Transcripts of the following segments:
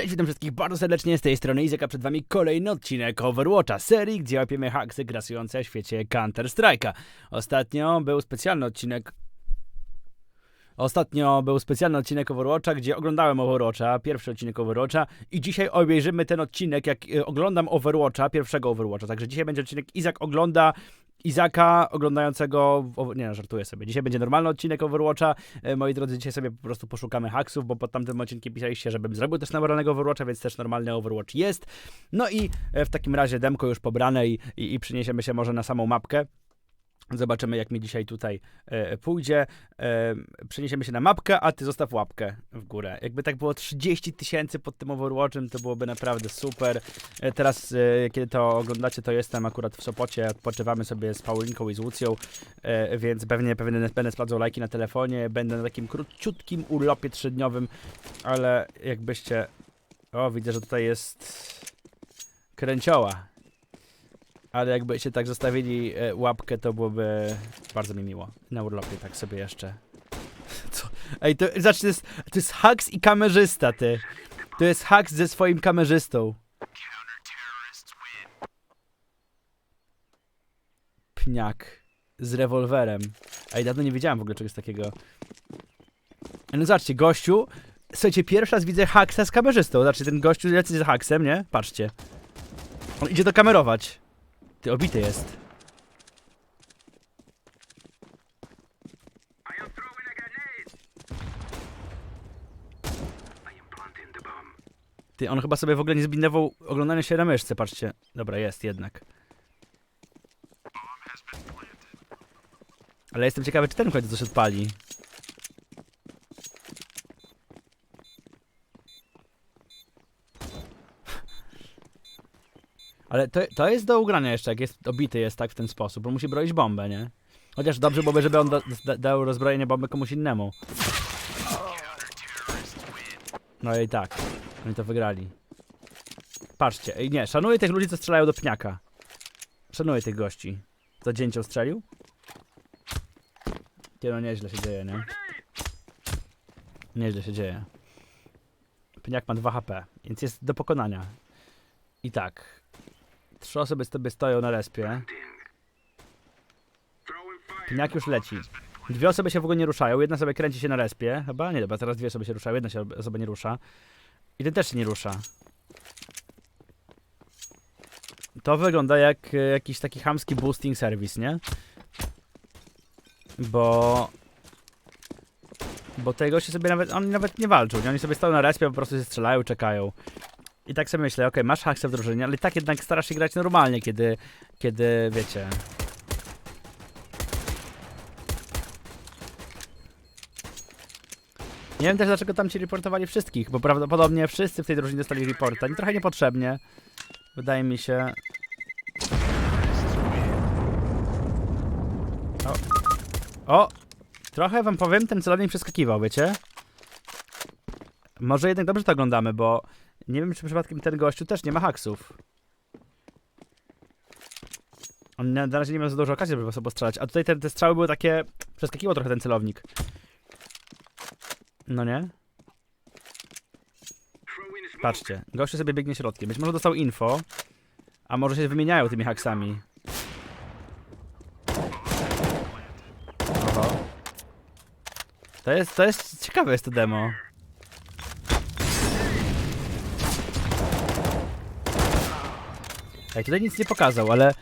Cześć, witam wszystkich bardzo serdecznie z tej strony Izaka, przed wami kolejny odcinek Overwatcha, serii, gdzie łapiemy haksy grasujące w świecie Counter-Strike'a. Ostatnio był specjalny odcinek Ostatnio był specjalny odcinek Overwatcha, gdzie oglądałem Overwatcha, pierwszy odcinek Overwatcha i dzisiaj obejrzymy ten odcinek, jak e, oglądam Overwatcha, pierwszego Overwatcha. Także dzisiaj będzie odcinek Izak ogląda Izaka oglądającego, nie no, żartuję sobie. Dzisiaj będzie normalny odcinek Overwatcha. E, Moi drodzy, dzisiaj sobie po prostu poszukamy haksów, bo pod tamtym odcinkiem pisaliście, żebym zrobił też normalnego Overwatcha, więc też normalny Overwatch jest. No i e, w takim razie demko już pobrane i, i, i przeniesiemy się może na samą mapkę. Zobaczymy, jak mi dzisiaj tutaj e, pójdzie. E, przeniesiemy się na mapkę, a ty zostaw łapkę w górę. Jakby tak było 30 tysięcy pod tym Overwatchem, to byłoby naprawdę super. E, teraz, e, kiedy to oglądacie, to jestem akurat w Sopocie, odpoczywamy sobie z Paulinką i z Łucją, e, więc pewnie, pewnie będę sprawdzał lajki na telefonie, będę na takim króciutkim urlopie trzydniowym, ale jakbyście... O, widzę, że tutaj jest kręcioła. Ale jakbyście tak zostawili e, łapkę, to byłoby bardzo mi miło. Na urlopie tak sobie jeszcze. Co? Ej, to, zacz, to jest, to jest haks i kamerzysta, ty. To jest haks ze swoim kamerzystą. Pniak. Z rewolwerem. Ej, dawno nie wiedziałem w ogóle czegoś takiego. No zobaczcie, gościu. Słuchajcie, pierwszy raz widzę haksa z kamerzystą. Zobaczcie, ten gościu lecę z haksem, nie? Patrzcie. On idzie to kamerować. Ty, obity jest. Ty, on chyba sobie w ogóle nie zbindował oglądania się na myszce, patrzcie. Dobra, jest jednak. Ale jestem ciekawy, czy ten końcu coś odpali. Ale to, to jest do ugrania jeszcze, jak jest obity jest tak w ten sposób, bo musi broić bombę, nie? Chociaż dobrze byłoby, żeby on da, da, dał rozbrojenie bomby komuś innemu. No i tak, oni to wygrali. Patrzcie, nie, szanuję tych ludzi, co strzelają do pniaka. Szanuję tych gości. Co dzięcioł strzelił? Nie no, nieźle się dzieje, nie? Nieźle się dzieje. Pniak ma 2 HP, więc jest do pokonania. I tak, Trzy osoby sobie stoją na respie. Pniak już leci. Dwie osoby się w ogóle nie ruszają. Jedna sobie kręci się na respie. Chyba? Nie, dobra, teraz dwie osoby się ruszają. Jedna się osoba nie rusza. I ten też się nie rusza. To wygląda jak e, jakiś taki chamski boosting service, nie? Bo... Bo te goście sobie nawet... Oni nawet nie walczą, nie? Oni sobie stoją na respie, po prostu się strzelają, czekają. I tak sobie myślę, okej, masz haksę w drużynie, ale i tak jednak starasz się grać normalnie, kiedy, kiedy, wiecie... Nie wiem też dlaczego tam ci reportowali wszystkich, bo prawdopodobnie wszyscy w tej drużynie dostali reporta. Nie trochę niepotrzebnie. Wydaje mi się. O. o! Trochę wam powiem, ten celownik przeskakiwał, wiecie? Może jednak dobrze to oglądamy, bo nie wiem, czy przypadkiem ten gościu też nie ma haksów. On na na razie nie miał za dużo okazji, żeby sobie postrzelać. A tutaj te, te strzały były takie... Przeskakiwał trochę ten celownik. No nie? Patrzcie, gościu sobie biegnie środkiem. Być może dostał info, a może się wymieniają tymi haksami. Oho. To jest, to jest ciekawe jest to demo. Tutaj nic nie pokazał, ale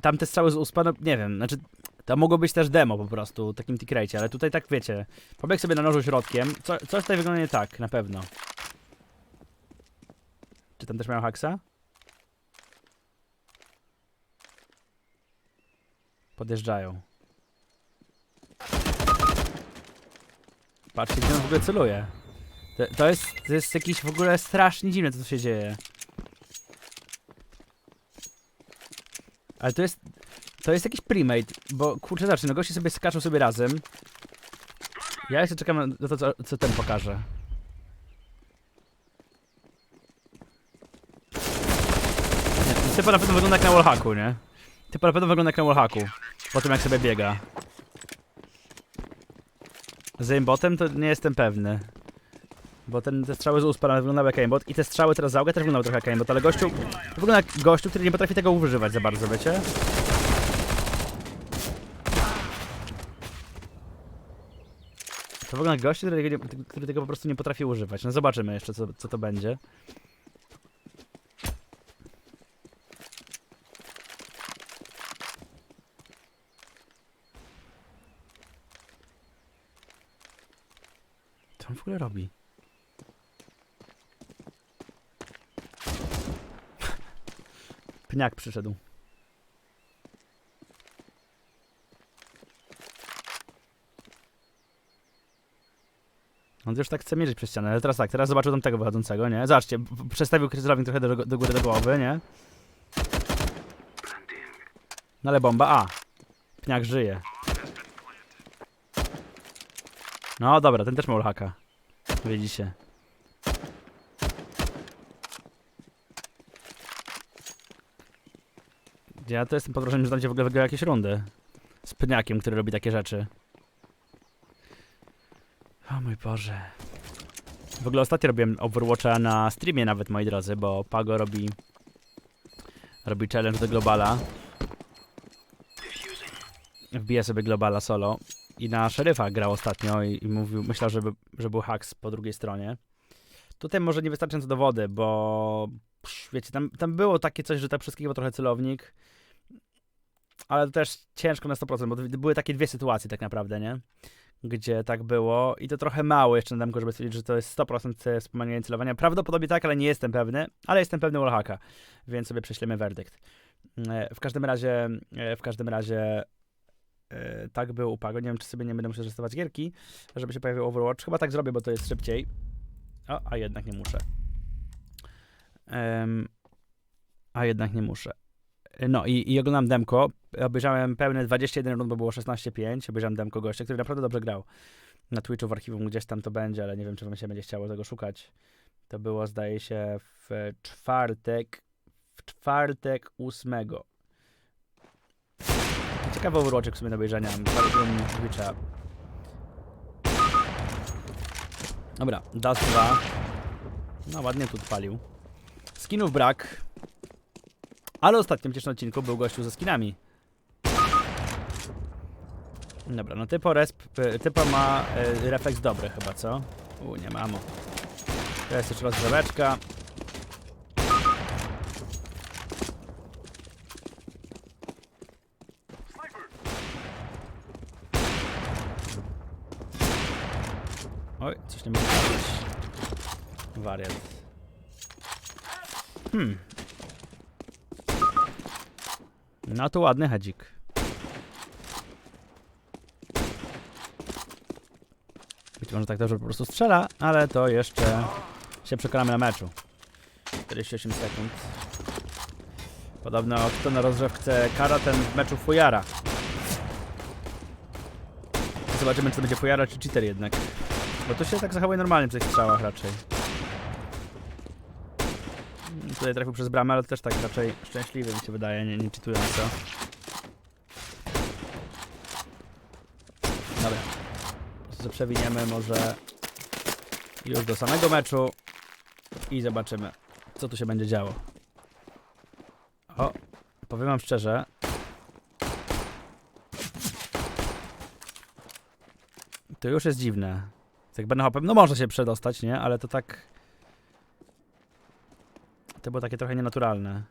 tamte strzały z uspa, no nie wiem, znaczy to mogło być też demo po prostu, takim tikrate, ale tutaj tak wiecie, pobiegł sobie na nożu środkiem, co, coś tutaj wygląda nie tak, na pewno. Czy tam też mają haksa? Podjeżdżają. Patrzcie, gdzie on w ogóle celuje. To, to, jest, to jest jakieś w ogóle strasznie dziwne, co tu się dzieje. Ale to jest. To jest jakiś premade, bo kurczę, znaczy, no goście sobie skaczą sobie razem. Ja jeszcze czekam na to, co, co ten pokaże. Typa na pewno wygląda jak na wallhacku, nie? Typa na pewno wygląda jak na wallhacku. Po tym jak sobie biega. Z aimbotem to nie jestem pewny. Bo ten, te strzały z uspa nawet wyglądały jak aimbot i te strzały teraz z auga też wyglądały trochę jak aimbot, ale gościu... To wygląda jak gościu, który nie potrafi tego używać za bardzo, wiecie? To wygląda jak gościu, który który tego po prostu nie potrafi używać. No zobaczymy jeszcze, co, co to będzie. Co on w ogóle robi? Pniak przyszedł. On już tak chce mierzyć przez ścianę, ale teraz tak, teraz zobaczył tam tego wychodzącego, nie? Zobaczcie, przestawił kryzylownik trochę do, do góry do głowy, nie? No ale bomba, a! Pniak żyje. No dobra, ten też ma haka. Widzicie. Ja to jestem pod wrażeniem, że tam się w ogóle wygrał jakieś rundy. Z pniakiem, który robi takie rzeczy. O mój Boże. W ogóle ostatnio robiłem Overwatcha na streamie nawet, moi drodzy, bo Pago robi... Robi challenge do Globala. Wbija sobie Globala solo. I na szeryfa grał ostatnio i, i mówił, myślał, że, by- że był haks po drugiej stronie. Tutaj może niewystarczająco dowody, bo wiecie, tam, tam było takie coś, że tak przeskakiwał trochę celownik, ale to też ciężko na 100%, bo były takie dwie sytuacje tak naprawdę, nie? Gdzie tak było i to trochę mało jeszcze na demku, żeby stwierdzić, że to jest 100% wspomaganie celowania. Prawdopodobnie tak, ale nie jestem pewny, ale jestem pewny wallhacka, więc sobie prześlemy werdykt. E, W każdym razie, e, w każdym razie e, tak był upago. Nie wiem, czy sobie nie będę musiał testować gierki, żeby się pojawił Overwatch. Chyba tak zrobię, bo to jest szybciej. O, a jednak nie muszę. Em, a jednak nie muszę. No i, i oglądam demko. Obejrzałem pełne 21 rund, bo było 16-5. Obejrzałem demko gościa, który naprawdę dobrze grał. Na Twitchu w archiwum gdzieś tam to będzie, ale nie wiem, czy wam się będzie chciało tego szukać. To było, zdaje się, w czwartek. W czwartek 8. Ciekawy Overwatchek w sumie do obejrzenia. Twitcha. Dobra, Dust 2. No ładnie tu odpalił. Skinów brak. Ale ostatnim pierwszym odcinku był gościu ze skinami. Dobra, no typo resp, typo ma y, refleks dobry chyba, co? U, nie mamo. Teraz jeszcze rozgrzeweczka. Oj, coś nie mogę zrobić. Wariat. Hmm. No to ładny hedzik. Być może tak dobrze po prostu strzela, ale to jeszcze się przekonamy na meczu. 48 sekund. Podobno kto na rozgrzewce kara, ten w meczu fujara. Zobaczymy, czy to będzie fujara, czy cheater jednak. Bo to się tak zachowuje normalnie przy tych strzałach raczej. Tutaj trafił przez bramę, ale też tak raczej szczęśliwy mi się wydaje, nie, nie czytująco. Dobra. Po prostu sobie przewiniemy może już do samego meczu i zobaczymy, co tu się będzie działo. O, powiem wam szczerze, to już jest dziwne. Tak będę hopem, no można się przedostać, nie? Ale to tak... To było takie trochę nienaturalne.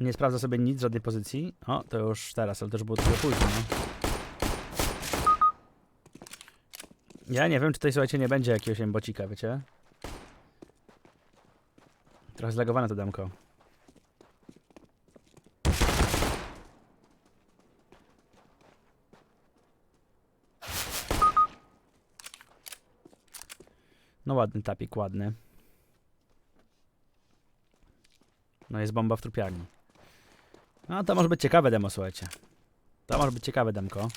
Nie sprawdza sobie nic, żadnej pozycji. O, to już teraz, ale już było trochę późno. no. Ja nie wiem, czy tutaj, słuchajcie, nie będzie jakiegoś embocika, wiecie? Trochę zlagowane to damko. No ładny tapik, ładny. No jest bomba w trupiarni. No to może być ciekawe demo, słuchajcie. To może być ciekawe demko.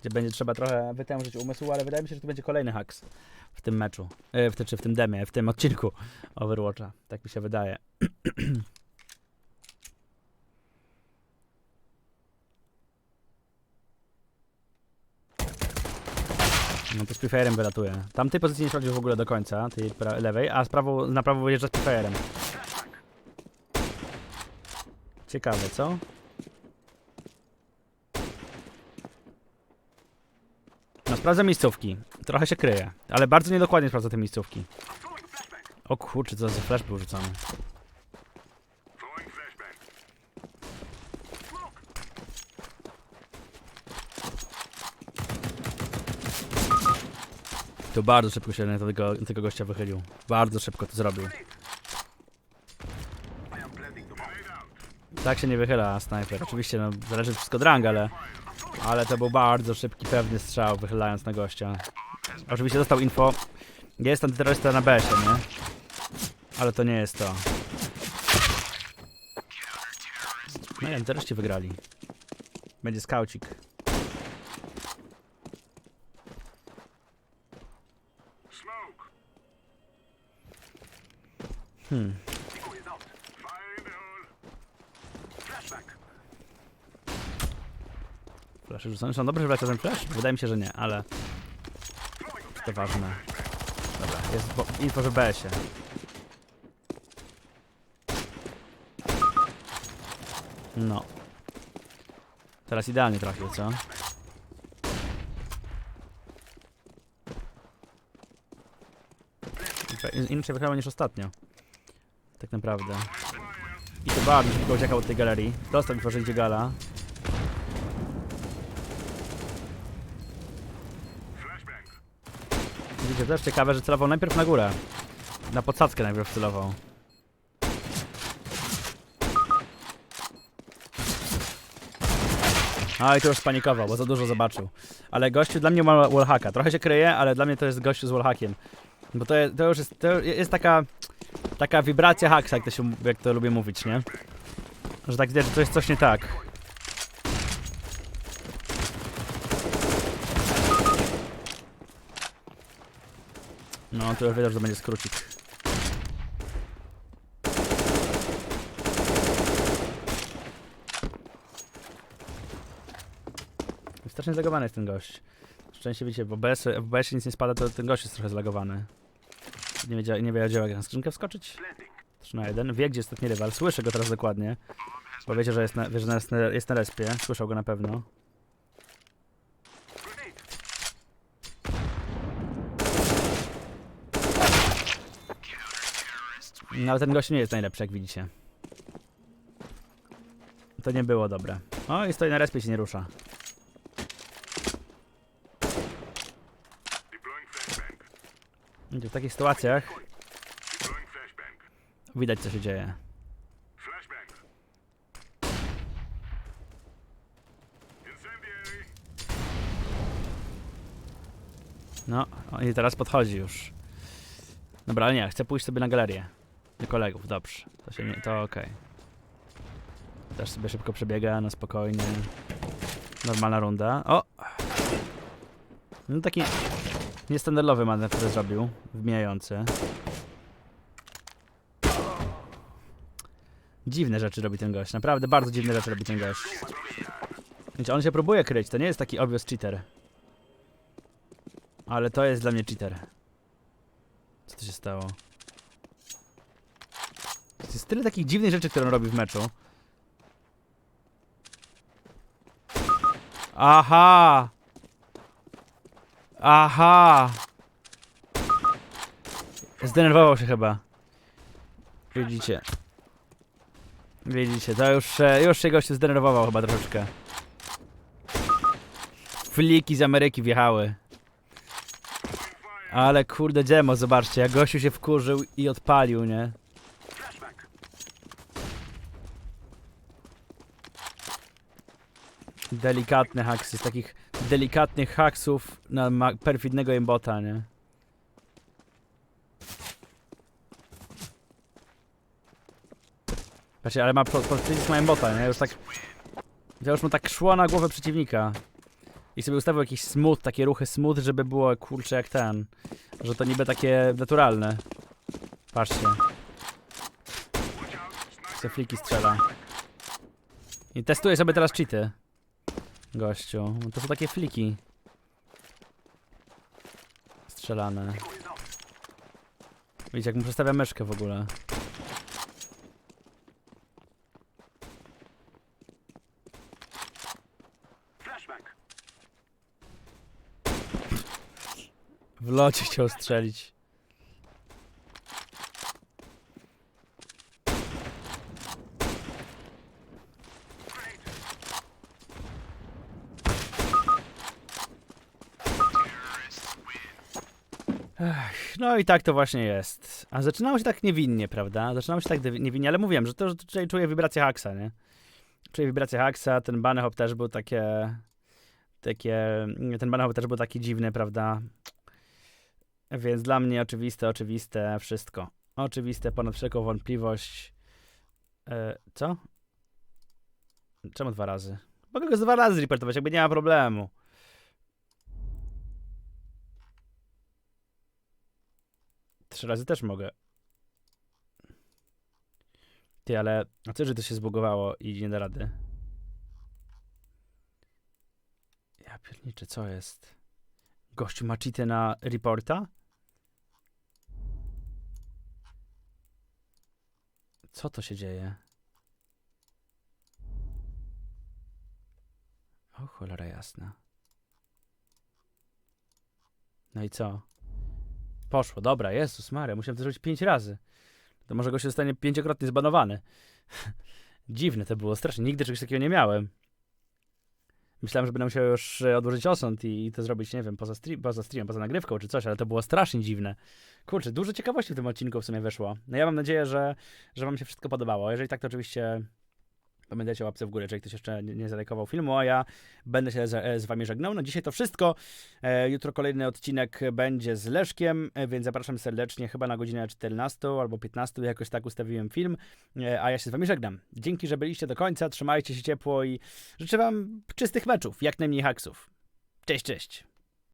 Gdzie będzie trzeba trochę wytężyć umysłu, ale wydaje mi się, że to będzie kolejny haks w tym meczu. E, w, tym- czy w tym demie, w tym odcinku Overwatcha. Tak mi się wydaje. No to z Prefire'em wylatuje. Tam tej pozycji nie sprawdził w ogóle do końca, tej lewej, a z prawo, na prawo wyjeżdża z Prefire'em. Ciekawe, co? No sprawdzę miejscówki. Trochę się kryje, ale bardzo niedokładnie sprawdzę te miejscówki. O kurczę, co za flash był rzucony. To bardzo szybko się na tego, na tego gościa wychylił. Bardzo szybko to zrobił. Tak się nie wychyla snajper. Oczywiście no, zależy wszystko od rang, ale... Ale to był bardzo szybki, pewny strzał, wychylając na gościa. Oczywiście dostał info. Jest antyterrorysta na BS-ie, nie? Ale to nie jest to. No i antyterroryści wygrali. Będzie skaucik. Hmm. Flash. Są dobre, że wleciał ten flash? Wydaje mi się, że nie, ale... To ważne. Dobra, jest bo- info, że BS-ie. No. Teraz idealnie trafił, co? Inaczej wygrał niż ostatnio. Tak naprawdę. I to bardzo szybko uciekał od tej galerii. Dostał mi że idzie gala. Widzicie, też ciekawe, że celował najpierw na górę. Na podsadzkę najpierw celował. A i to już spanikował, bo za dużo zobaczył. Ale gościu dla mnie ma wallhacka. Trochę się kryje, ale dla mnie to jest gościu z wallhackiem. Bo to, to już jest, to jest taka, taka wibracja haksa, jak to, się, jak to lubię mówić, nie? Że tak widać, że to jest coś nie tak. No, to już wiedział, że to będzie skrócik. Strasznie zlagowany jest ten gość. Szczęście wiecie, bo BS, w nic nie spada, to ten gość jest trochę zlagowany. Nie wiedział, nie wiedział jak na skrzynkę wskoczyć. 3 na 1. Wie, gdzie jest ostatni rywal. Słyszę go teraz dokładnie. Bo wiecie, że jest na, wie, że jest na, jest na respie. Słyszał go na pewno. No ale ten gość nie jest najlepszy, jak widzicie. To nie było dobre. O, i stoi na respie, się nie rusza. W takich sytuacjach widać, co się dzieje. No, i teraz podchodzi już. Dobra, ale nie, chcę pójść sobie na galerię. Do kolegów, dobrze. To się nie, to okej. Też sobie szybko przebiega, na spokojnie. Normalna runda. O! No taki niestandardowy manewr, zrobił. Wmijający. Dziwne rzeczy robi ten gość, naprawdę bardzo dziwne rzeczy robi ten gość. Wiecie, on się próbuje kryć, to nie jest taki obvious cheater. Ale to jest dla mnie cheater. Co to się stało? Jest tyle takich dziwnych rzeczy, które on robi w meczu. Aha! Aha! Zdenerwował się chyba. Widzicie. Widzicie, to już, e, już się gościu zdenerwował chyba troszeczkę. Fliki z Ameryki wjechały. Ale kurde demo, zobaczcie, jak gościu się wkurzył i odpalił, nie? Delikatne haksy, z takich delikatnych haksów na perfidnego imbota, nie? Patrzcie, ale ma przycisk ma imbota, nie? Już tak... To już mu tak szło na głowę przeciwnika. I sobie ustawił jakiś smooth, takie ruchy smooth, żeby było kurcze jak ten. Że to niby takie naturalne. Patrzcie. Se fliki strzela. I testuje sobie teraz cheaty. Gościu. To są takie fliki. strzelane. Widzicie, jak mu przestawia myszkę w ogóle. W locie chciał strzelić. No i tak to właśnie jest. A zaczynało się tak niewinnie, prawda? Zaczynało się tak niewinnie, ale mówiłem, że to że tutaj czuję wibrację haksa, nie? Czuję wibrację haksa, ten banehop też był takie... Takie... Ten banehop też był taki dziwny, prawda? Więc dla mnie oczywiste, oczywiste wszystko. Oczywiste, ponad wszelką wątpliwość. E, co? Czemu dwa razy? Mogę go z dwa razy reportować, jakby nie ma problemu. Trzy razy też mogę. Ty, ale... A co, że to się zbugowało i nie da rady? Ja pierniczę, co jest? Gościu ma cheaty na reporta? Co to się dzieje? O cholera jasna. No i co? Poszło, dobra, Jezus Maria, musiałem to zrobić pięć razy. To może go się zostanie pięciokrotnie zbanowany. Dziwne to było, strasznie, nigdy czegoś takiego nie miałem. Myślałem, że będę musiał już e, odłożyć osąd i, i to zrobić, nie wiem, poza, stream, poza streamem, poza nagrywką czy coś, ale to było strasznie dziwne. Kurczę, dużo ciekawości w tym odcinku w sumie wyszło. No ja mam nadzieję, że, że wam się wszystko podobało. Jeżeli tak, to oczywiście pamiętajcie łapce w górę, jeżeli ktoś jeszcze nie, nie zalajkował filmu, a ja będę się z, e, z wami żegnał. No dzisiaj to wszystko. E, jutro kolejny odcinek będzie z Leszkiem, e, więc zapraszam serdecznie, chyba na godzinę 14 albo 15, jakoś tak ustawiłem film, e, a ja się z wami żegnam. Dzięki, że byliście do końca, trzymajcie się ciepło i życzę wam czystych meczów, jak najmniej haksów. Cześć, cześć.